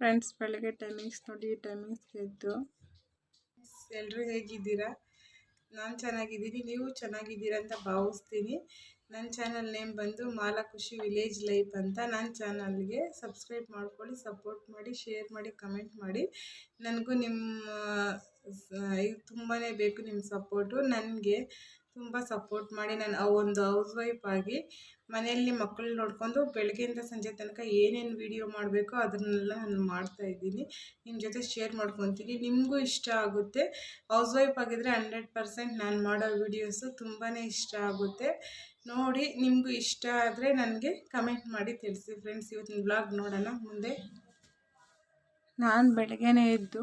Friends ಬೆಳಗ್ಗೆ timings ನೋಡಿ timings ಎದ್ದು. ಎಲ್ಲರೂ ಹೇಗಿದ್ದೀರಾ? ನಾನು ಚೆನ್ನಾಗಿದ್ದೀನಿ, ನೀವು ಚೆನ್ನಾಗಿದ್ದೀರಾ ಅಂತ ಭಾವಿಸ್ತೀನಿ. ನನ್ನ ಚಾನಲ್ ನೇಮ್ ಬಂದು ಮಾಲಾ ಖುಷಿ ವಿಲೇಜ್ ಲೈಫ್ ಅಂತ. ನನ್ನ ಚಾನಲ್ಗೆ ಸಬ್ಸ್ಕ್ರೈಬ್ ಮಾಡ್ಕೊಳ್ಳಿ ಸಪೋರ್ಟ್ ಮಾಡಿ ಶೇರ್ ಮಾಡಿ ಕಮೆಂಟ್ ಮಾಡಿ. ನನಗೂ ನಿಮ್ಮ ಇದು ತುಂಬಾ ಬೇಕು ನಿಮ್ಮ ಸಪೋರ್ಟು ನನಗೆ ತುಂಬ ಸಪೋರ್ಟ್ ಮಾಡಿ ನಾನು ಒಂದು ಹೌಸ್ ವೈಫ್ ಆಗಿ ಮನೆಯಲ್ಲಿ ಮಕ್ಕಳು ನೋಡಿಕೊಂಡು ಬೆಳಗ್ಗೆಯಿಂದ ಸಂಜೆ ತನಕ ಏನೇನು ವಿಡಿಯೋ ಮಾಡಬೇಕೋ ಅದನ್ನೆಲ್ಲ ನಾನು ಮಾಡ್ತಾಯಿದ್ದೀನಿ ನಿಮ್ಮ ಜೊತೆ ಶೇರ್ ಮಾಡ್ಕೊತೀನಿ. ನಿಮಗೂ ಇಷ್ಟ ಆಗುತ್ತೆ. ಹೌಸ್ ವೈಫ್ ಆಗಿದ್ದರೆ ಹಂಡ್ರೆಡ್ ಪರ್ಸೆಂಟ್ ನಾನು ಮಾಡೋ ವೀಡಿಯೋಸು ತುಂಬಾ ಇಷ್ಟ ಆಗುತ್ತೆ. ನೋಡಿ, ನಿಮಗೂ ಇಷ್ಟ ಆದರೆ ನನಗೆ ಕಮೆಂಟ್ ಮಾಡಿ ತಿಳಿಸಿ. ಫ್ರೆಂಡ್ಸ್ ಇವತ್ತಿನ ಬ್ಲಾಗ್ ನೋಡೋಣ ಮುಂದೆ. ನಾನು ಬೆಳಗ್ಗೆನೇ ಎದ್ದು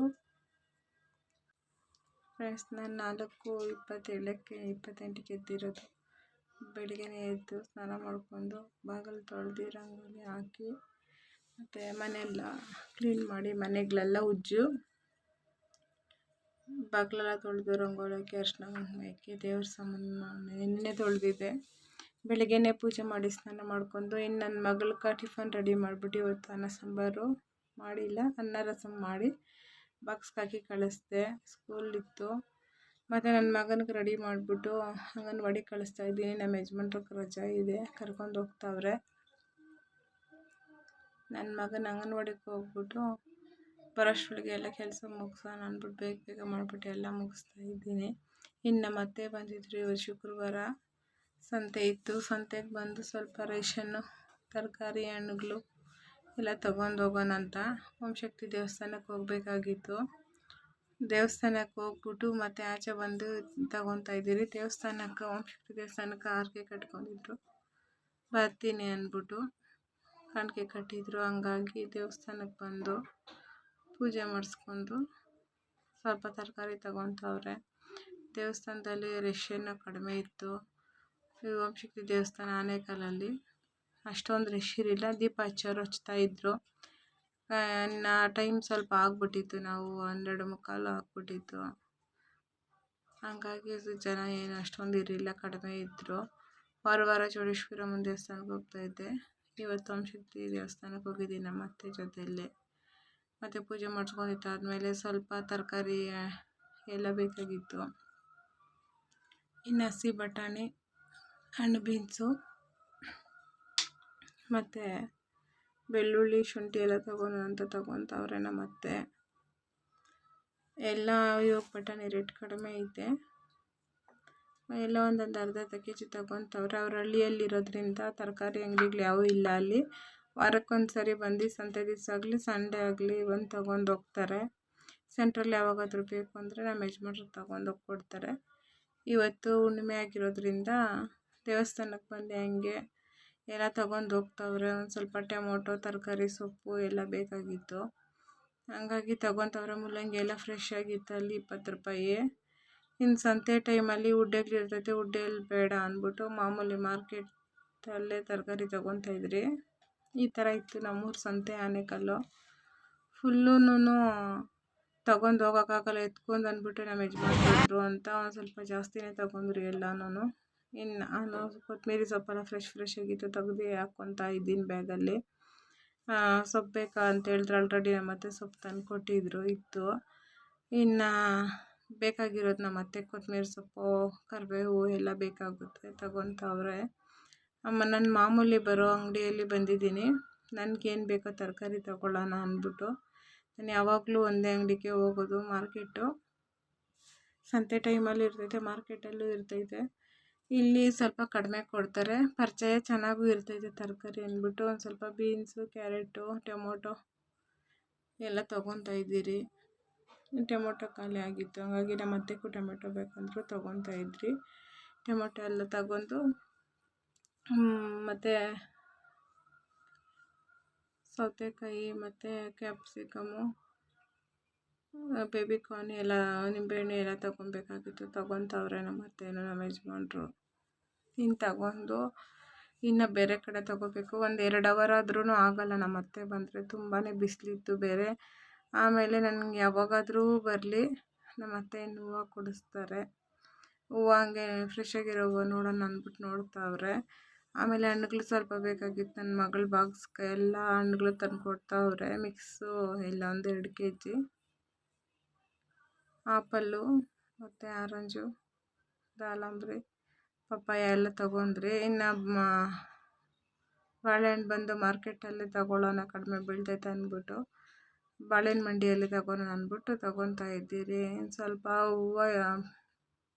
ಫ್ರೆಂಡ್ಸ್ ನಾನು ನಾಲ್ಕು, ಇಪ್ಪತ್ತೇಳಕ್ಕೆ ಇಪ್ಪತ್ತೆಂಟಕ್ಕೆ ಎದ್ದಿರೋದು. ಬೆಳಗ್ಗೆನೇ ಎದ್ದು ಸ್ನಾನ ಮಾಡಿಕೊಂಡು ಬಾಗಿಲು ತೊಳೆದು ರಂಗೋಲಿ ಹಾಕಿ ಮತ್ತು ಮನೆಯೆಲ್ಲ ಕ್ಲೀನ್ ಮಾಡಿ ಮನೆಗಳೆಲ್ಲ ಉಜ್ಜು. ಬಾಗಿಲೆಲ್ಲ ತೊಳೆದು ರಂಗೋಲಿ ಹಾಕಿ, ಅರ್ಶಿನ ಹಾಕಿ ದೇವ್ರ ಸಾಮಾನು ನಿನ್ನೆ ತೊಳೆದಿದ್ದೆ. ಬೆಳಗ್ಗೆನೇ ಪೂಜೆ ಮಾಡಿ ಸ್ನಾನ ಮಾಡಿಕೊಂಡು ಇನ್ನು ನನ್ನ ಮಗಳ್ಗೆ ಟಿಫನ್ ರೆಡಿ ಮಾಡಿಬಿಟ್ಟು ಇವತ್ತು ಅನ್ನ ಸಾಂಬಾರು ಮಾಡಿಲ್ಲ. ಅನ್ನ ರಸಮ್ ಮಾಡಿ ಬಾಕ್ಸ್ಗೆ ಹಾಕಿ ಕಳಿಸ್ದೆ. ಸ್ಕೂಲಿತ್ತು ಮತ್ತು ನನ್ನ ಮಗನಿಗೆ ರೆಡಿ ಮಾಡಿಬಿಟ್ಟು ಅಂಗನವಾಡಿಗೆ ಕಳಿಸ್ತಾ ಇದ್ದೀನಿ. ನಮ್ಮ ಯಜಮಾನ್ರಿಗೆ ರಜಾ ಇದೆ. ಕರ್ಕೊಂಡು ಹೋಗ್ತಾವ್ರೆ. ನನ್ನ ಮಗನ ಅಂಗನವಾಡಿಗೆ ಹೋಗ್ಬಿಟ್ಟು ಬರೋಷ್ಟೊಳಗೆ ಎಲ್ಲ ಕೆಲಸ ಮುಗಿಸೋಣ ಅಂದ್ಬಿಟ್ಟು ಬೇಗ ಬೇಗ ಮಾಡಿಬಿಟ್ಟು ಎಲ್ಲ ಮುಗಿಸ್ತಾ ಇದ್ದೀನಿ. ಇನ್ನು ಮತ್ತೆ ಬಂದಿದ್ರು ಇವತ್ತು ಶುಕ್ರವಾರ. ಸಂತೆ ಇತ್ತು. ಸಂತೆಗೆ ಬಂದು ಸ್ವಲ್ಪ ರೇಷನ್ನು, ತರಕಾರಿ, ಹಣ್ಣುಗಳು ಎಲ್ಲ ತಗೊಂಡು ಹೋಗೋಣ ಅಂತ ಓಂಶಕ್ತಿ ದೇವಸ್ಥಾನಕ್ಕೆ ಹೋಗಬೇಕಾಗಿತ್ತು. ದೇವಸ್ಥಾನಕ್ಕೆ ಹೋಗ್ಬಿಟ್ಟು ಮತ್ತು ಆಚೆ ಬಂದು ತಗೊತಾ ಇದ್ದೀರಿ. ದೇವಸ್ಥಾನಕ್ಕೆ ಓಂಶಕ್ತಿ ದೇವಸ್ಥಾನಕ್ಕೆ ಆರ್ಕೆ ಕಟ್ಕೊಂಡಿದ್ರು. ಬರ್ತೀನಿ ಅಂದ್ಬಿಟ್ಟು ಕಾಣಿಕೆ ಕಟ್ಟಿದ್ರು. ಹಂಗಾಗಿ ದೇವಸ್ಥಾನಕ್ಕೆ ಬಂದು ಪೂಜೆ ಮಾಡಿಸ್ಕೊಂಡು ಸ್ವಲ್ಪ ತರಕಾರಿ ತಗೊತವ್ರೆ. ದೇವಸ್ಥಾನದಲ್ಲಿ ರಶ್ ಕಡಿಮೆ ಇತ್ತು. ಓಂಶಕ್ತಿ ದೇವಸ್ಥಾನ ಆನೇಕಲ್ಲಲ್ಲಿ. ಅಷ್ಟೊಂದು ರಶ್ ಇರಲಿಲ್ಲ. ದೀಪ ಹಚ್ಚೋರು ಹಚ್ತಾ ಇದ್ದರು ನಾ ಟೈಮ್ ಸ್ವಲ್ಪ ಆಗಿಬಿಟ್ಟಿತ್ತು. ನಾವು ಹನ್ನೆರಡು ಮುಕ್ಕಾಲು ಆಗಿಬಿಟ್ಟಿತ್ತು. ಹಂಗಾಗಿ ಜನ ಏನು ಅಷ್ಟೊಂದು ಇರಲಿಲ್ಲ, ಕಡಿಮೆ ಇದ್ದರು ವಾರ ವಾರ ಚೌಡೇಶ್ವರಮ್ಮನ ದೇವಸ್ಥಾನಕ್ಕೆ ಹೋಗ್ತಾಯಿದ್ದೆ ಇವತ್ತು ಓಂಶಕ್ತಿ ದೇವಸ್ಥಾನಕ್ಕೆ ಹೋಗಿದ್ದೀನಿ ನಮ್ಮ ಅತ್ತೆ ಜೊತೆಯಲ್ಲೇ. ಮತ್ತು ಪೂಜೆ ಮಾಡಿಸ್ಕೊಂಡಿದ್ದಾದ್ಮೇಲೆ ಸ್ವಲ್ಪ ತರಕಾರಿ ಎಲ್ಲ ಬೇಕಾಗಿತ್ತು. ಇನ್ನು ಹಸಿ ಬಟಾಣಿ, ಹಣ್ಣು, ಬೀನ್ಸು. ಮತ್ತು ಬೆಳ್ಳುಳ್ಳಿ, ಶುಂಠಿ ಎಲ್ಲ ತಗೊಂಡು ಅಂತ ತಗೊತಾವ್ರೆ ನಮ್ಮ ಅತ್ತೆ. ಎಲ್ಲ ಇವಾಗ ಬಟಾಣಿ ರೇಟ್ ಕಡಿಮೆ ಐತೆ. ಎಲ್ಲ ಒಂದೊಂದು ಅರ್ಧ ಅರ್ಧ ಕೆ ಜಿ ತಗೊತವ್ರೆ. ಅವ್ರ ಹಳ್ಳಿಯಲ್ಲಿರೋದ್ರಿಂದ ತರಕಾರಿ ಅಂಗಡಿಗಳು ಯಾವೂ ಇಲ್ಲ ಅಲ್ಲಿ. ವಾರಕ್ಕೊಂದು ಸರಿ ಬಂದು ಸಂತೆ ದಿವಸ ಆಗಲಿ, ಸಂಡೇ ಆಗಲಿ ಬಂದು ತಗೊಂಡು ಹೋಗ್ತಾರೆ. ಸೆಂಟ್ರಲ್ಲಿ ಯಾವಾಗಾದರೂ ಬೇಕು ಅಂದರೆ ನಮ್ಮ ಯಜಮಾನ್ರು ತಗೊಂಡೋಗಿ ಕೊಡ್ತಾರೆ ಇವತ್ತು ಹುಣ್ಣಿಮೆ ಆಗಿರೋದ್ರಿಂದ ದೇವಸ್ಥಾನಕ್ಕೆ ಬಂದೆ ಹಂಗೆ. ಎಲ್ಲ ತಗೊಂಡು ಹೋಗ್ತವ್ರೆ. ಒಂದು ಸ್ವಲ್ಪ ಟೊಮೊಟೊ, ತರಕಾರಿ, ಸೊಪ್ಪು ಎಲ್ಲ ಬೇಕಾಗಿತ್ತು. ಹಂಗಾಗಿ ತಗೊಂತವ್ರೆ ಮೂಲಂಗಿ ಎಲ್ಲ ಫ್ರೆಶ್ ಆಗಿತ್ತು ಅಲ್ಲಿ ಇಪ್ಪತ್ತು ರೂಪಾಯಿ. ಇನ್ನು ಸಂತೆ ಟೈಮಲ್ಲಿ ಉಡ್ಡೆಗ್ಲು ಇರ್ತೈತೆ ಉಡ್ಡೆಲ್ಲಿ ಬೇಡ ಅಂದ್ಬಿಟ್ಟು ಮಾಮೂಲಿ ಮಾರ್ಕೆಟಲ್ಲೇ ತರಕಾರಿ ತಗೊತಾ ಇದ್ರಿ. ಈ ಥರ ಇತ್ತು ನಮ್ಮೂರು ಸಂತೆ ಆನೆಕಲ್ಲು. ಫುಲ್ಲುನು ತಗೊಂಡು ಹೋಗೋಕ್ಕಾಗಲ್ಲ ಎತ್ಕೊಂಡು ಅಂದ್ಬಿಟ್ಟು ನಮ್ಮ ಯಜಮಾನ್ರು ಅಂತ ಒಂದು ಸ್ವಲ್ಪ ಜಾಸ್ತಿನೇ ತಗೊಂಡ್ರು ಎಲ್ಲನೂ ಇನ್ನು ನಾನು ಕೊತ್ತಂಬ್ರಿ ಸೊಪ್ಪೆಲ್ಲ ಫ್ರೆಶ್ ಫ್ರೆಶ್ ಆಗಿತ್ತು, ತೆಗ್ದು ಹಾಕ್ಕೊತಾ ಇದ್ದೀನಿ ಬ್ಯಾಗಲ್ಲಿ. ಸೊಪ್ಪು ಬೇಕಾ ಅಂತ ಹೇಳಿದ್ರೆ ಆಲ್ರೆಡಿ ನಮ್ಮತ್ತೆ ಸೊಪ್ಪು ತಂದು ಕೊಟ್ಟಿದ್ದರು ಇತ್ತು. ಇನ್ನು ಬೇಕಾಗಿರೋದು ನಮ್ಮ ಅತ್ತೆ ಕೊತ್ತಂಬ್ರಿ ಸೊಪ್ಪು, ಕರಿಬೇವು ಎಲ್ಲ ಬೇಕಾಗುತ್ತೆ, ತಗೊತವ್ರೆ. ಅಮ್ಮ ನನ್ನ ಮಾಮೂಲಿ ಬರೋ ಅಂಗಡಿಯಲ್ಲಿ ಬಂದಿದ್ದೀನಿ. ನನಗೇನು ಬೇಕೋ ತರಕಾರಿ ತಗೊಳ್ಳೋಣ ಅಂದ್ಬಿಟ್ಟು. ನಾನು ಯಾವಾಗಲೂ ಒಂದೇ ಅಂಗಡಿಗೆ ಹೋಗೋದು ಮಾರ್ಕೆಟು ಸಂತೆ ಟೈಮಲ್ಲಿ ಇರ್ತೈತೆ, ಮಾರ್ಕೆಟಲ್ಲೂ ಇರ್ತೈತೆ. ಇಲ್ಲಿ ಸ್ವಲ್ಪ ಕಡಿಮೆ ಕೊಡ್ತಾರೆ. ಪರಿಚಯ ಚೆನ್ನಾಗೂ ಇರ್ತೈತೆ ತರಕಾರಿ ಅಂದ್ಬಿಟ್ಟು. ಒಂದು ಸ್ವಲ್ಪ ಬೀನ್ಸು, ಕ್ಯಾರೆಟು, ಟೊಮೊಟೊ ಎಲ್ಲ ತೊಗೊತಾ ಇದ್ದೀರಿ. ಟೊಮೊಟೊ ಖಾಲಿ ಆಗಿತ್ತು. ಹಾಗಾಗಿ ನಮ್ಮ ಅತ್ತೆಗೂ ಟೊಮೆಟೊ ಬೇಕಂದ್ರು ತೊಗೊತಾ ಇದ್ರಿ. ಟೊಮೊಟೊ ಎಲ್ಲ ತಗೊಂಡು ಮತ್ತು ಸೌತೆಕಾಯಿ, ಮತ್ತು ಕ್ಯಾಪ್ಸಿಕಮ್ಮು ಬೇಬಿಕಾರ್ನ್ ಎಲ್ಲ ನಿಂಬೆಹಣ್ಣು ಎಲ್ಲ ತಗೊಬೇಕಾಗಿತ್ತು. ತೊಗೊತವ್ರೆ ನಮ್ಮ ಅತ್ತೆಯೂ ನಮ್ಮ ಯಜಮಾನ್ರು. ಇನ್ನು ತಗೊಂಡು, ಇನ್ನು ಬೇರೆ ಕಡೆ ತಗೋಬೇಕು. ಒಂದು ಎರಡು ಅವರ್ ಆದ್ರೂ ಆಗೋಲ್ಲ. ನಮ್ಮ ಅತ್ತೆ ಬಂದರೆ ತುಂಬಾ ಬಿಸಿಲಿತ್ತು ಬೇರೆ. ಆಮೇಲೆ ನನಗೆ ಯಾವಾಗಾದರೂ ಬರಲಿ. ನಮ್ಮ ಅತ್ತೆ ಹೂವು ಕೊಡಿಸ್ತಾರೆ. ಹೂವು ಹಂಗೆ ಫ್ರೆಶ್ ಆಗಿರೋ ಹೂವು ನೋಡೋಣ ಅಂದ್ಬಿಟ್ಟು ನೋಡ್ತಾವ್ರೆ. ಆಮೇಲೆ ಹಣ್ಣುಗಳು ಸ್ವಲ್ಪ ಬೇಕಾಗಿತ್ತು. ನನ್ನ ಮಗಳ ಬಾಕ್ಸ್ಗೆ ಎಲ್ಲ ಹಣ್ಣುಗಳು ತಂದು ಕೊಡ್ತಾವ್ರೆ ಮಿಕ್ಸು ಎಲ್ಲ ಒಂದು ಎರಡು ಕೆ ಜಿ ಆಪಲ್ಲು ಮತ್ತು ಆರೆಂಜು ದಾಳಂಬ್ರಿ ಪಪ್ಪಾಯ ಎಲ್ಲ ತೊಗೊಂಡ್ರಿ ಇನ್ನು ಬಾಳೆಹಣ್ಣು ಬಂದು ಮಾರ್ಕೆಟಲ್ಲಿ ತಗೊಳ್ಳೋಣ, ಕಡಿಮೆ ಬೀಳ್ತೈತೆ ಅಂದ್ಬಿಟ್ಟು. ಬಾಳೆಹಣ್ಣು ಮಂಡಿಯಲ್ಲಿ ತಗೊಳ್ಳೋಣ ಅಂದ್ಬಿಟ್ಟು ತಗೊತಾ ಇದ್ದೀರಿ. ಸ್ವಲ್ಪ ಹೂವು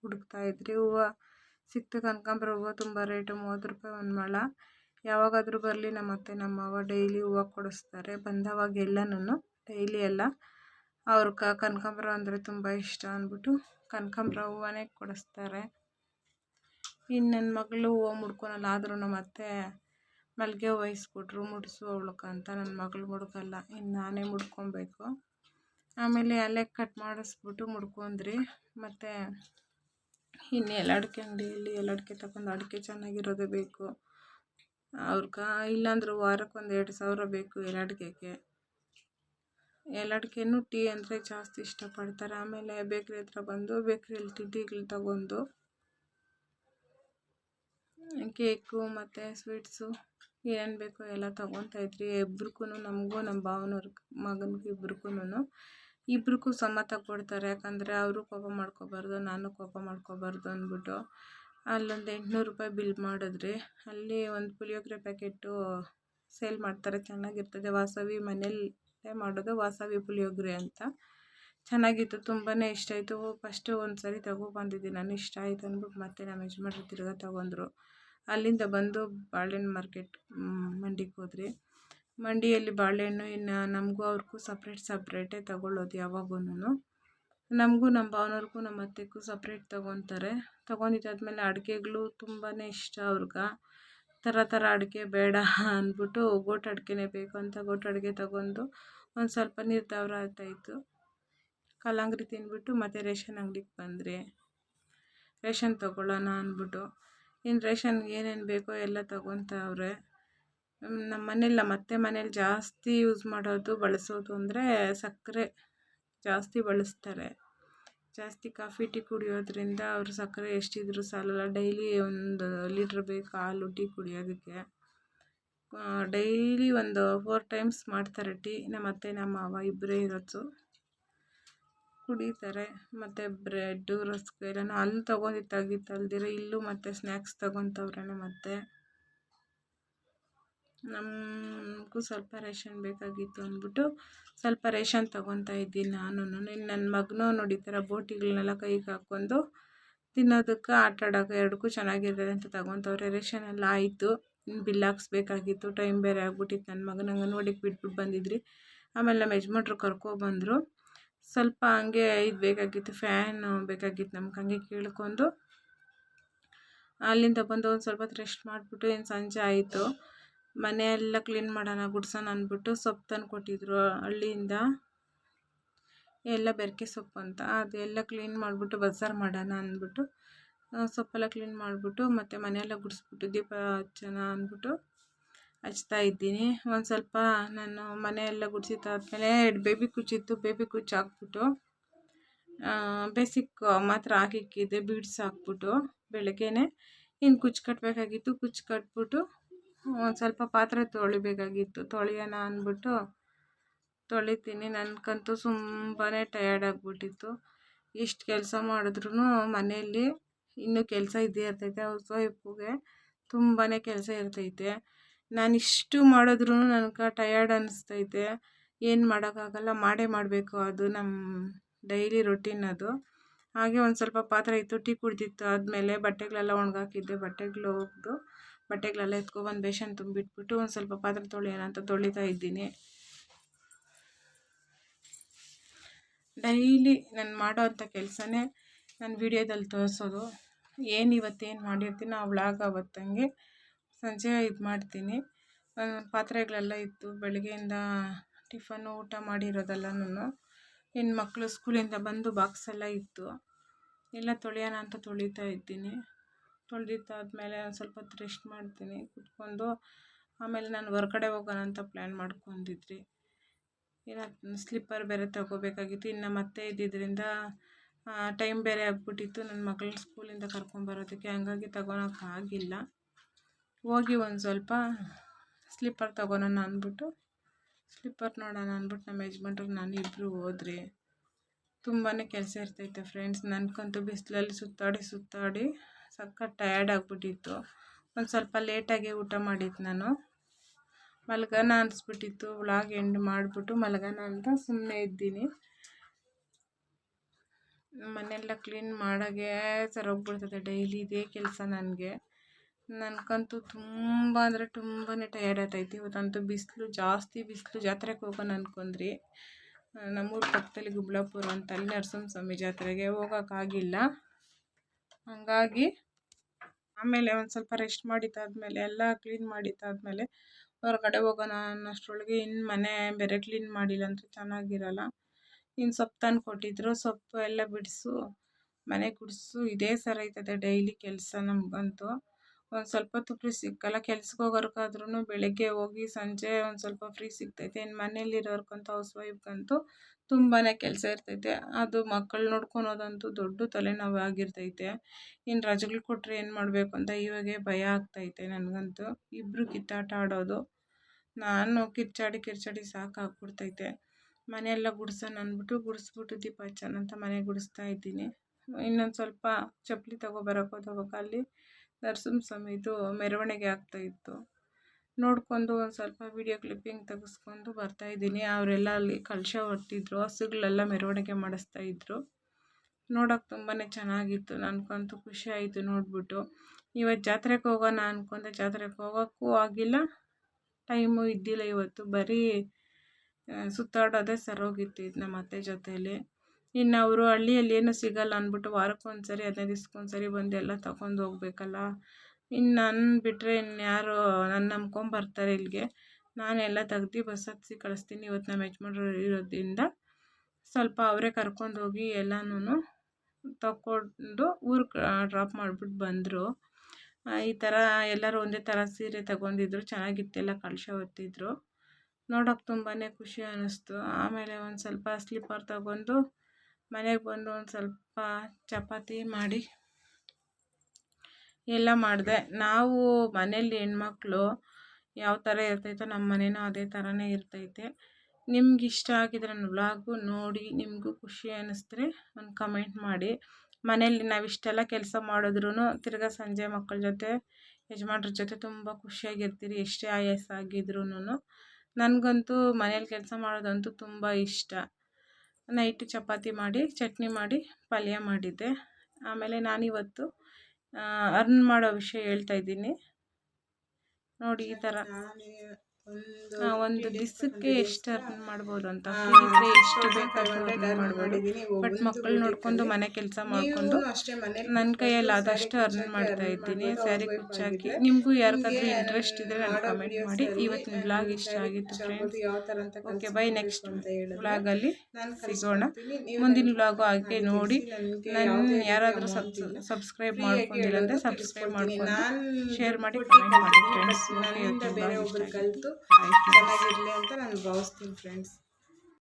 ಹುಡುಕ್ತಾ ಇದ್ರಿ. ಹೂವು ಸಿಕ್ತು ಕನಕಾಂಬ್ರ ಹೂವು ತುಂಬ ರೇಟು ಮೂವತ್ತು ರೂಪಾಯಿ ಒಂದು ಮೊಳ. ಯಾವಾಗಾದರೂ ಬರಲಿ ನಮ್ಮ ಅತ್ತೆ ನಮ್ಮ ಮಾವ ಡೈಲಿ ಹೂವು ಕೊಡಿಸ್ತಾರೆ. ಬಂದವಾಗೆಲ್ಲನೂ ಡೈಲಿ ಎಲ್ಲ ಅವ್ರ ಕನಕಾಂಬ್ರ ಅಂದರೆ ತುಂಬ ಇಷ್ಟ ಅಂದ್ಬಿಟ್ಟು ಕನಕಾಂಬ್ರ ಹೂವನೇ ಕೊಡಿಸ್ತಾರೆ. ಇನ್ನು ನನ್ನ ಮಗಳು ಹೂವು ಮುಡ್ಕೊಳಲ್ಲ ಆದರೂ ನಮ್ಮ ಅತ್ತೆ ಮಲ್ಲಿಗೆ ಹೂವು ಇಸ್ಕೊಟ್ರು ಮುಡಿಸು ಅವಳಕ್ಕೆ ಅಂತ ನನ್ನ ಮಗಳು ಮುಡ್ಕಲ್ಲ ಇನ್ನು ನಾನೇ ಮುಡ್ಕೊಬೇಕು. ಆಮೇಲೆ ಅಲ್ಲೇ ಕಟ್ ಮಾಡಿಸ್ಬಿಟ್ಟು ಮುಡ್ಕೊಂಡ್ರಿ. ಮತ್ತು ಇನ್ನು ಎಲ್ಲ ಅಡಿಕೆ ಅಂಗಡಿಯಲ್ಲಿ ಎಲ್ಲ ಅಡಿಕೆ ತಗೊಂಡು ಅಡಿಕೆ ಚೆನ್ನಾಗಿರೋದೇ ಬೇಕು. ಅವ್ರಿಗೆ ಇಲ್ಲಾಂದ್ರೆ ವಾರಕ್ಕೆ ಒಂದು ಎರಡು ಸಾವಿರ ಬೇಕು ಎಲ್ಲ ಅಡಿಕೆಗೆ ಎಲ್ಲಡ್ಕೆನೂ ಟೀ ಅಂದರೆ ಜಾಸ್ತಿ ಇಷ್ಟಪಡ್ತಾರೆ. ಆಮೇಲೆ ಬೇಕ್ರಿ ಹತ್ರ ಬಂದು ಬೇಕ್ರಿಯಲ್ಲಿ ತಿಂಡಿಗಳು ತಗೊಂಡು ಕೇಕು ಮತ್ತು ಸ್ವೀಟ್ಸು ಏನೇನು ಬೇಕೋ ಎಲ್ಲ ತಗೊತಾ ಇದ್ರಿ. ಇಬ್ರಿಗೂ ನಮಗೂ ನಮ್ಮ ಭಾವನವ್ರ ಮಗನಿಗೂ ಇಬ್ರಿಗೂ ಇಬ್ರಿಗೂ ಸಮ ಕೊಡ್ತಾರೆ ಯಾಕಂದರೆ ಅವರು ಕೋಪ ಮಾಡ್ಕೋಬಾರ್ದು, ನಾನು ಕೋಪ ಮಾಡ್ಕೋಬಾರ್ದು ಅಂದ್ಬಿಟ್ಟು ಅಲ್ಲೊಂದು ಎಂಟುನೂರು ರೂಪಾಯಿ ಬಿಲ್ ಮಾಡಿದ್ರಿ. ಅಲ್ಲಿ ಒಂದು ಪುಳಿಯೋಗರೆ ಪ್ಯಾಕೆಟು ಸೇಲ್ ಮಾಡ್ತಾರೆ. ಚೆನ್ನಾಗಿರ್ತದೆ. ವಾಸವಿ ಮನೇಲಿ ಮಾಡೋದು ವಾಸವಿ ಪುಳಿಯೋಗರೆ ಅಂತ. ಚೆನ್ನಾಗಿತ್ತು ತುಂಬಾ ಇಷ್ಟ ಆಯಿತು. ಫಸ್ಟು ಒಂದು ಸರಿ ತಗೊಬಂದಿದ್ದೆ ನಾನು ಇಷ್ಟ ಆಯಿತು ಅಂದ್ಬಿಟ್ಟು ಮತ್ತೆ ನಮ್ಮ ಯಜಮಾನ್ರು ತಿರ್ಗಾ ತಗೊಂಡ್ರು. ಅಲ್ಲಿಂದ ಬಂದು ಬಾಳೆಹಣ್ಣು ಮಾರ್ಕೆಟ್ ಮಂಡಿಗೆ ಹೋದ್ರಿ. ಮಂಡಿಯಲ್ಲಿ ಬಾಳೆಹಣ್ಣು ಇನ್ನು ನಮಗೂ ಅವ್ರಿಗೂ ಸಪ್ರೇಟ್, ಸಪ್ರೇಟೇ ತಗೊಳ್ಳೋದು ಯಾವಾಗೂ ನಮಗೂ, ನಮ್ಮ ಭಾವನವ್ರಿಗೂ, ನಮ್ಮ ಅತ್ತೆಗೂ ಸಪ್ರೇಟ್ ತೊಗೊತಾರೆ. ತೊಗೊಂಡಿದ್ದಾದ್ಮೇಲೆ ಅಡಿಕೆಗಳು ತುಂಬಾ ಇಷ್ಟ ಅವ್ರಿಗೆ. ಥರ ಥರ ಅಡಿಕೆ ಬೇಡ ಅಂದ್ಬಿಟ್ಟು ಗೋಟ್ ಅಡಿಕೆನೇ ಬೇಕು ಅಂತ ಗೋಟ್ ಅಡುಗೆ ತಗೊಂಡು ಒಂದು ಸ್ವಲ್ಪ ನಿರ್ಧಾರ ಆಯ್ತಾಯಿತ್ತು ಕಲ್ಲಂಗಡಿ ತಿಂದ್ಬಿಟ್ಟು ಮತ್ತೆ ರೇಷನ್ ಅಂಗಡಿಗೆ ಬಂದ್ರಿ. ರೇಷನ್ ತೊಗೊಳ್ಳೋಣ ಅಂದ್ಬಿಟ್ಟು. ಇನ್ನು ರೇಷನ್ಗೆ ಏನೇನು ಬೇಕೋ ಎಲ್ಲ ತೊಗೊತಾವ್ರೆ. ನಮ್ಮ ಮನೇಲಿ ನಮ್ಮ ಅತ್ತೆ ಮನೇಲಿ ಜಾಸ್ತಿ ಯೂಸ್ ಮಾಡೋದು, ಬಳಸೋದು ಅಂದರೆ ಸಕ್ಕರೆ ಜಾಸ್ತಿ ಬಳಸ್ತಾರೆ. ಜಾಸ್ತಿ ಕಾಫಿ, ಟೀ ಕುಡಿಯೋದ್ರಿಂದ ಅವರು ಸಕ್ಕರೆ ಎಷ್ಟಿದ್ರೂ ಸಾಲಲ್ಲ. ಡೈಲಿ ಒಂದು ಲೀಟ್ರ್ ಬೇಕು, ಹಾಲು, ಟೀ ಕುಡಿಯೋದಕ್ಕೆ. ಡೈಲಿ ಒಂದು ಫೋರ್ ಟೈಮ್ಸ್ ಮಾಡ್ತಾರೆ ಟೀ. ನಮ್ಮ ಅತ್ತೆ ನಮ್ಮ ಮಾವ ಇಬ್ಬರೇ ಇರೋದು. ಕುಡಿತಾರೆ. ಮತ್ತು ಬ್ರೆಡ್ಡು, ರಸ್ಕ್ ಎಲ್ಲನೂ ಅಲ್ಲಿ ತೊಗೊಂಡಿದ್ದಾಗಿತ್ತು ಅಲ್ದಿರ ಇಲ್ಲೂ ಮತ್ತು ಸ್ನ್ಯಾಕ್ಸ್ ತೊಗೊತವ್ರೆ ನಮ್ಮ ಅತ್ತೆ ನಮಗೂ ಸ್ವಲ್ಪ ರೇಷನ್ ಬೇಕಾಗಿತ್ತು ಅಂದ್ಬಿಟ್ಟು ಸ್ವಲ್ಪ ರೇಷನ್ ತೊಗೊತಾ ಇದ್ದೀನಿ ನಾನು ನನ್ನ ಮಗನೂ ನೋಡಿ ಥರ ಬೋಟಿಗಳನ್ನೆಲ್ಲ ಕೈಗೆ ಹಾಕ್ಕೊಂಡು ತಿನ್ನೋದಕ್ಕೆ ಆಟ ಆಡೋಕೆ ಎರಡಕ್ಕೂ ಚೆನ್ನಾಗಿರ್ತದೆ ಅಂತ ತೊಗೊತವ್ರೆ. ರೇಷನ್ ಎಲ್ಲ ಆಯಿತು. ಇನ್ನು ಬಿಲ್ ಹಾಕ್ಸ್ಬೇಕಾಗಿತ್ತು. ಟೈಮ್ ಬೇರೆ ಆಗ್ಬಿಟ್ಟಿತ್ತು. ನನ್ನ ಮಗನ ಅಂಗನವಾಡಿಗೆ ಬಿಟ್ಬಿಟ್ಟು ಬಂದಿದ್ರಿ. ಆಮೇಲೆ ನಮ್ಮ ಯಜಮಾನ್ರು ಕರ್ಕೊಬಂದರು ಸ್ವಲ್ಪ ಹಂಗೆ ಇದು ಬೇಕಾಗಿತ್ತು, ಫ್ಯಾನ್ ಬೇಕಾಗಿತ್ತು ನಮ್ಗೆ. ಹಂಗೆ ಕೇಳ್ಕೊಂಡು ಅಲ್ಲಿಂದ ಬಂದು ಒಂದು ಸ್ವಲ್ಪ ರೆಸ್ಟ್ ಮಾಡಿಬಿಟ್ಟು ಏನು ಸಂಜೆ ಆಯಿತು. ಮನೆಯೆಲ್ಲ ಕ್ಲೀನ್ ಮಾಡೋಣ, ಗುಡ್ಸೋಣ ಅಂದ್ಬಿಟ್ಟು ಸೊಪ್ಪು ತಂದು ಕೊಟ್ಟಿದ್ರು ಹಳ್ಳಿಯಿಂದ. ಎಲ್ಲ ಬೆರಕೆ ಸೊಪ್ಪು ಅಂತ. ಅದೆಲ್ಲ ಕ್ಲೀನ್ ಮಾಡಿಬಿಟ್ಟು ಬಸ್ಸಾರು ಮಾಡೋಣ ಅಂದ್ಬಿಟ್ಟು ಸೊಪ್ಪೆಲ್ಲ ಕ್ಲೀನ್ ಮಾಡಿಬಿಟ್ಟು ಮತ್ತು ಮನೆಯೆಲ್ಲ ಗುಡಿಸ್ಬಿಟ್ಟು ದೀಪ ಹಚ್ಚೋಣ ಅಂದ್ಬಿಟ್ಟು ಹಚ್ತಾ ಇದ್ದೀನಿ. ಒಂದು ಸ್ವಲ್ಪ ನಾನು ಮನೆಯೆಲ್ಲ ಗುಡಿಸಿದ್ದಾದ್ಮೇಲೆ ಬೇಬಿ ಕುಚ್ಚಿತ್ತು ಬೇಬಿ ಕುಚ್ಚು ಹಾಕ್ಬಿಟ್ಟು ಬೇಸಿಕ್ ಮಾತ್ರ ಹಾಕಿಕ್ಕಿದ್ದೆ ಬೀಡ್ಸ್ ಹಾಕ್ಬಿಟ್ಟು ಬೆಳಗ್ಗೆನೆ. ಇನ್ನು ಕುಚ್ಚು ಕಟ್ಟಬೇಕಾಗಿತ್ತು ಕುಚ್ಚು ಕಟ್ಬಿಟ್ಟು ಒಂದು ಸ್ವಲ್ಪ ಪಾತ್ರೆ ತೊಳಿಬೇಕಾಗಿತ್ತು. ತೊಳೆಯೋಣ ಅಂದ್ಬಿಟ್ಟು ತೊಳಿತೀನಿ. ನನಗಂತೂ ತುಂಬಾ ಟಯರ್ಡ್ ಆಗಿಬಿಟ್ಟಿತ್ತು. ಇಷ್ಟು ಕೆಲಸ ಮಾಡಿದ್ರೂ ಮನೆಯಲ್ಲಿ ಇನ್ನೂ ಕೆಲಸ ಇದ್ದೇ ಇರ್ತೈತೆ ಹೌಸ್ ವೈಫ್ಗೆ ತುಂಬಾ ಕೆಲಸ ಇರ್ತೈತೆ. ನಾನು ಇಷ್ಟು ಮಾಡಿದ್ರೂ ನನ್ಗೆ ಟಯರ್ಡ್ ಅನಿಸ್ತೈತೆ. ಏನು ಮಾಡೋಕ್ಕಾಗಲ್ಲ, ಮಾಡೇ ಮಾಡಬೇಕು ಅದು ನಮ್ಮ ಡೈಲಿ ರೊಟೀನ್ ಅದು. ಹಾಗೆ ಒಂದು ಸ್ವಲ್ಪ ಪಾತ್ರೆ ಇತ್ತು, ಟೀ ಕುಡ್ದಿತ್ತು ಆದಮೇಲೆ ಬಟ್ಟೆಗಳೆಲ್ಲ ಒಣಗಾಕಿದ್ದೆ, ಬಟ್ಟೆಗಳು ಹೋಗ್ದು ಬಟ್ಟೆಗಳೆಲ್ಲ ಎತ್ಕೊಬಂದು ಬೇಷನ್ ತುಂಬಿಟ್ಬಿಟ್ಟು ಒಂದು ಸ್ವಲ್ಪ ಪಾತ್ರೆ ತೊಳೆಯೋಣ ಅಂತ ತೊಳಿತಾ ಇದ್ದೀನಿ. ಡೈಲಿ ನಾನು ಮಾಡೋ ಅಂಥ ಕೆಲಸನೇ ನಾನು ವಿಡಿಯೋದಲ್ಲಿ ತೋರಿಸೋದು. ಏನು ಇವತ್ತೇನು ಮಾಡಿರ್ತೀನಿ ಆ ವ್ಲಾಗ್ ಅವತ್ತಂಗೆ ಸಂಜೆ ಇದು ಮಾಡ್ತೀನಿ. ಪಾತ್ರೆಗಳೆಲ್ಲ ಇತ್ತು. ಬೆಳಗ್ಗೆಯಿಂದ ಟಿಫನ್ನು ಊಟ ಮಾಡಿರೋದೆಲ್ಲನೂ ಇನ್ನು ಮಕ್ಕಳು ಸ್ಕೂಲಿಂದ ಬಂದು ಬಾಕ್ಸ್ ಎಲ್ಲ ಇತ್ತು. ಎಲ್ಲ ತೊಳೆಯೋಣ ಅಂತ ತೊಳಿತಾ ಇದ್ದೀನಿ. ತೊಳೆದಿದ್ದಾದ್ಮೇಲೆ ಒಂದು ಸ್ವಲ್ಪ ಹೊತ್ತು ರೆಸ್ಟ್ ಮಾಡ್ತೀನಿ. ಕುತ್ಕೊಂಡು ಆಮೇಲೆ ನಾನು ಹೊರ್ಗಡೆ ಹೋಗೋಣ ಅಂತ ಪ್ಲ್ಯಾನ್ ಮಾಡ್ಕೊಂಡಿದ್ರಿ. ಏನೋ ಸ್ಲಿಪ್ಪರ್ ಬೇರೆ ತಗೋಬೇಕಾಗಿತ್ತು. ಇನ್ನು ಮತ್ತೆ ಇದ್ದಿದ್ದರಿಂದ ಟೈಮ್ ಬೇರೆ ಆಗಿಬಿಟ್ಟಿತ್ತು. ನನ್ನ ಮಗಳನ್ನ ಸ್ಕೂಲಿಂದ ಕರ್ಕೊಂಬರೋದಕ್ಕೆ ಹಂಗಾಗಿ ತಗೊಳಕ್ಕಾಗಿಲ್ಲ ಹೋಗಿ ಒಂದು ಸ್ವಲ್ಪ ಸ್ಲಿಪ್ಪರ್ ತಗೊಳೋಣ ಅಂದ್ಬಿಟ್ಟು ಸ್ಲಿಪ್ಪರ್ ನೋಡೋಣ ಅಂದ್ಬಿಟ್ಟು ನಮ್ಮ ಯಜಮಾನ್ರಿಗೆ ನಾನು ಇಬ್ಬರು ಹೋದ್ರಿ ತುಂಬಾ ಕೆಲಸ ಇರ್ತೈತೆ ಫ್ರೆಂಡ್ಸ್ ನನಗಂತೂ ಬಿಸಿಲಲ್ಲಿ ಸುತ್ತಾಡಿ ಸುತ್ತಾಡಿ ಸಖತ್ ಟಯರ್ಡ್ ಆಗಿಬಿಟ್ಟಿತ್ತು. ಒಂದು ಸ್ವಲ್ಪ ಲೇಟಾಗಿ ಊಟ ಮಾಡಿದ್ದು ನಾನು. ಮಲಗನ ಅನಿಸ್ಬಿಟ್ಟಿತ್ತು. ವ್ಲಾಗ್ ಎಂಡ್ ಮಾಡಿಬಿಟ್ಟು ಮಲಗನ ಅಂತ ಸುಮ್ಮನೆ ಇದ್ದೀನಿ. ಮನೆಯೆಲ್ಲ ಕ್ಲೀನ್ ಮಾಡೋಕ್ಕೆ ಸರೋಗ್ಬಿಡ್ತದೆ ಡೈಲಿ ಇದೇ ಕೆಲಸ ನನಗೆ. ನನಗಂತೂ ತುಂಬ ಅಂದರೆ ತುಂಬಾ ಟಯರ್ಡ್ ಆಗ್ತೈತಿ. ಇವತ್ತಂತೂ ಬಿಸಿಲು ಜಾಸ್ತಿ ಬಿಸಿಲು ಜಾತ್ರೆಗೆ ಹೋಗೋಣ ಅನ್ಕೊಂಡ್ರಿ. ನಮ್ಮೂರ ಪಕ್ಕದಲ್ಲಿ ಗುಬ್ಲಾಪುರ ಅಂತ ಅಲ್ಲಿ ನರಸಿಂಹಸ್ವಾಮಿ ಜಾತ್ರೆಗೆ ಹೋಗೋಕ್ಕಾಗಿಲ್ಲ ಹಾಗಾಗಿ ಆಮೇಲೆ ಒಂದು ಸ್ವಲ್ಪ ರೆಸ್ಟ್ ಮಾಡಿದ್ದಾದ್ಮೇಲೆ, ಎಲ್ಲ ಕ್ಲೀನ್ ಮಾಡಿದ್ದಾದ್ಮೇಲೆ ಹೊರಗಡೆ ಹೋಗೋಣ ಅನ್ನೋಷ್ಟರೊಳಗೆ ಇನ್ನು ಮನೆ ಬೇರೆ ಕ್ಲೀನ್ ಮಾಡಿಲ್ಲ ಅಂದರೆ ಚೆನ್ನಾಗಿರಲ್ಲ. ಇನ್ನು ಸೊಪ್ಪು ತಂದು ಕೊಟ್ಟಿದ್ರು, ಸೊಪ್ಪು ಎಲ್ಲ ಬಿಡಿಸು, ಮನೆ ಗುಡಿಸು, ಇದೇ ಸರ ಆಯ್ತದೆ ಡೈಲಿ ಕೆಲಸ ನಮಗಂತೂ. ಒಂದು ಸ್ವಲ್ಪ ಹೊತ್ತು ಫ್ರೀ ಸಿಕ್ಕಲ್ಲ ಕೆಲ್ಸಕ್ಕೆ ಹೋಗೋರ್ಗಾದ್ರೂ ಬೆಳಗ್ಗೆ ಹೋಗಿ ಸಂಜೆ ಒಂದು ಸ್ವಲ್ಪ ಫ್ರೀ ಸಿಗ್ತೈತೆ. ಇನ್ನು ಮನೇಲಿರೋರ್ಗಂತೂ ಹೌಸ್ ವೈಫ್ಗಂತೂ ತುಂಬಾ ಕೆಲಸ ಇರ್ತೈತೆ. ಅದು ಮಕ್ಕಳು ನೋಡ್ಕೊಳೋದಂತೂ ದೊಡ್ಡ ತಲೆನೋವು ಆಗಿರ್ತೈತೆ. ಇನ್ನು ರಜೆಗಳು ಕೊಟ್ಟರೆ ಏನು ಮಾಡಬೇಕು ಅಂತ ಇವಾಗೆ ಭಯ ಆಗ್ತೈತೆ ನನಗಂತೂ. ಇಬ್ಬರು ಕಿತ್ತಾಟ ಆಡೋದು, ನಾನು ಕಿರ್ಚಾಡಿ ಕಿರ್ಚಾಡಿ ಸಾಕಾಗ್ಬಿಡ್ತೈತೆ. ಮನೆಯೆಲ್ಲ ಗುಡ್ಸೋಣ ಅಂದ್ಬಿಟ್ಟು ಗುಡಿಸ್ಬಿಟ್ಟು ದೀಪ ಹಚ್ಚೋಣ ಅಂತ ಮನೆ ಗುಡಿಸ್ತಾ ಇದ್ದೀನಿ. ಇನ್ನೊಂದು ಸ್ವಲ್ಪ ಚಪ್ಪಲಿ ತಗೊಬರೋಕೆ ಹೋದಾಗ ಅಲ್ಲಿ ನರಸಿಂಹಸ್ವಾಮಿದು ಮೆರವಣಿಗೆ ಆಗ್ತಾಯಿತ್ತು ನೋಡ್ಕೊಂಡು ಒಂದು ಸ್ವಲ್ಪ ವೀಡಿಯೋ ಕ್ಲಿಪ್ಪಿಂಗ್ ತೆಗೆಸ್ಕೊಂಡು ಬರ್ತಾಯಿದ್ದೀನಿ ಅವರೆಲ್ಲ ಅಲ್ಲಿ ಕಲಶ ಹೊರ್ತಿದ್ರು ಹಸುಗಳೆಲ್ಲ ಮೆರವಣಿಗೆ ಮಾಡಿಸ್ತಾಯಿದ್ರು ನೋಡೋಕೆ ತುಂಬಾ ಚೆನ್ನಾಗಿತ್ತು. ನನಗಂತೂ ಖುಷಿ ಆಯಿತು ನೋಡಿಬಿಟ್ಟು. ಇವತ್ತು ಜಾತ್ರೆಗೆ ಹೋಗೋಣ ಅಂದ್ಕೊಂಡೆ ಜಾತ್ರೆಗೆ ಹೋಗೋಕ್ಕೂ ಆಗಿಲ್ಲ. ಟೈಮು ಇದ್ದಿಲ್ಲ ಇವತ್ತು. ಬರೀ ಸುತ್ತಾಡೋದೇ ಸರೋಗಿತ್ತು ಇದು ನಮ್ಮ ಅತ್ತೆ ಜೊತೆಯಲ್ಲಿ. ಇನ್ನು ಅವರು ಹಳ್ಳಿಯಲ್ಲಿ ಏನೂ ಸಿಗಲ್ಲ ಅಂದ್ಬಿಟ್ಟು ವಾರಕ್ಕೊಂದು ಸರಿ, ಹದಿನೈದು ದಿವ್ಸಕ್ಕೊಂದು ಸರಿ ಬಂದು ಎಲ್ಲ ತಗೊಂಡು ಹೋಗ್ಬೇಕಲ್ಲ. ಇನ್ನು ನನ್ನ ಬಿಟ್ಟರೆ ಇನ್ಯಾರು ನನ್ನ ನಂಬ್ಕೊಂಬರ್ತಾರೆ ಇಲ್ಲಿಗೆ. ನಾನೆಲ್ಲ ತೆಗ್ದು ಬಸ್ ಹತ್ಸಿ ಕಳಿಸ್ತೀನಿ. ಇವತ್ತು ನಮ್ಮ ಯಜಮಾನ್ರು ಇರೋದ್ರಿಂದ ಸ್ವಲ್ಪ ಅವರೇ ಕರ್ಕೊಂಡೋಗಿ ಎಲ್ಲನೂ ತಗೊಂಡು ಊರಿಗೆ ಡ್ರಾಪ್ ಮಾಡಿಬಿಟ್ಟು ಬಂದರು. ಈ ಥರ ಎಲ್ಲರೂ ಒಂದೇ ಥರ ಸೀರೆ ತಗೊಂಡಿದ್ರು. ಚೆನ್ನಾಗಿತ್ತೆಲ್ಲ ಕಳಿಸೋ ಹೊತ್ತಿದ್ರು. ನೋಡೋಕೆ ತುಂಬಾ ಖುಷಿ ಅನ್ನಿಸ್ತು ಆಮೇಲೆ ಒಂದು ಸ್ವಲ್ಪ ಸ್ಲಿಪ್ಪರ್ ತಗೊಂಡು ಮನೆಗೆ ಬಂದು ಒಂದು ಸ್ವಲ್ಪ ಚಪಾತಿ ಮಾಡಿ ಎಲ್ಲ ಮಾಡಿದೆ. ನಾವು ಮನೆಯಲ್ಲಿ ಹೆಣ್ಮಕ್ಳು ಯಾವ ಥರ ಇರ್ತೈತೋ ನಮ್ಮ ಮನೇನೂ ಅದೇ ಥರನೇ ಇರ್ತೈತೆ. ನಿಮ್ಗೆ ಇಷ್ಟ ಆಗಿದ್ರೆ ನನ್ನ ನೋಡಿ, ನಿಮಗೂ ಖುಷಿ ಅನ್ನಿಸಿದ್ರೆ ಒಂದು ಕಮೆಂಟ್ ಮಾಡಿ. ಮನೇಲಿ ನಾವು ಇಷ್ಟೆಲ್ಲ ಕೆಲಸ ಮಾಡಿದ್ರೂ ತಿರ್ಗಾ ಸಂಜೆ ಮಕ್ಕಳ ಜೊತೆ, ಯಜಮಾನ್ರ ಜೊತೆ ತುಂಬ ಖುಷಿಯಾಗಿರ್ತೀರಿ ಎಷ್ಟೇ ಆಯಾಸ ಆಗಿದ್ರೂ ನನಗಂತೂ ಮನೇಲಿ ಕೆಲಸ ಮಾಡೋದಂತೂ ತುಂಬ ಇಷ್ಟ. ನೈಟ್ ಚಪಾತಿ ಮಾಡಿ, ಚಟ್ನಿ ಮಾಡಿ, ಪಲ್ಯ ಮಾಡಿದ್ದೆ. ಆಮೇಲೆ ನಾನಿವತ್ತು ಅರ್ನ್ ಮಾಡೋ ವಿಷಯ ಹೇಳ್ತಾ ಇದ್ದೀನಿ. ನೋಡಿ ಈ ಥರ. ಒಂದು ದಿವಸಕ್ಕೆ ಎಷ್ಟು ಅರ್ನ್ ಮಾಡ್ಬೋದು ಅಂತ. ಎಷ್ಟು ಬೇಕಾದ್ರೂ ಮಾಡ್ಬೋದು. ಬಟ್ ಮಕ್ಕಳು ನೋಡ್ಕೊಂಡು ಮನೆ ಕೆಲಸ ಮಾಡಿಕೊಂಡು ನನ್ನ ಕೈಯಲ್ಲಿ ಆದಷ್ಟು ಅರ್ನ್ ಮಾಡ್ತಾ ಇದ್ದೀನಿ. ಸ್ಯಾರಿ ಕುಚ್ಚಾಕಿ. ನಿಮಗೂ ಯಾರಿಗಾದ್ರೂ ಇಂಟ್ರೆಸ್ಟ್ ಇದ್ದರೆ ನಾನು ಕಮೆಂಟ್ ಮಾಡಿ. ಇವತ್ತಿನ ಬ್ಲಾಗ್ ಇಷ್ಟ ಆಗಿತ್ತು ಫ್ರೆಂಡ್ಸ್ ಓಕೆ ಬೈ ನೆಕ್ಸ್ಟ್ ಬ್ಲಾಗಲ್ಲಿ ಸಿಗೋಣ. ಮುಂದಿನ ಬ್ಲಾಗು ಹಾಗೆ ನೋಡಿ. ನಾನು ಯಾರಾದರೂ ಸಬ್ಸ್ಕ್ರೈಬ್ ಮಾಡ್ಕೊಂಡಿಲ್ಲ ಅಂದರೆ ಸಬ್ಸ್ಕ್ರೈಬ್ ಮಾಡ್ಕೊಂಡು ಶೇರ್ ಮಾಡಿ ಕಮೆಂಟ್ ಮಾಡಿ ಫ್ರೆಂಡ್ಸ್ ಕಲಿತು ಚೆನ್ನಾಗಿರಲಿ ಅಂತ ನಾನು ಭಾವಿಸ್ತೀನಿ ಫ್ರೆಂಡ್ಸ್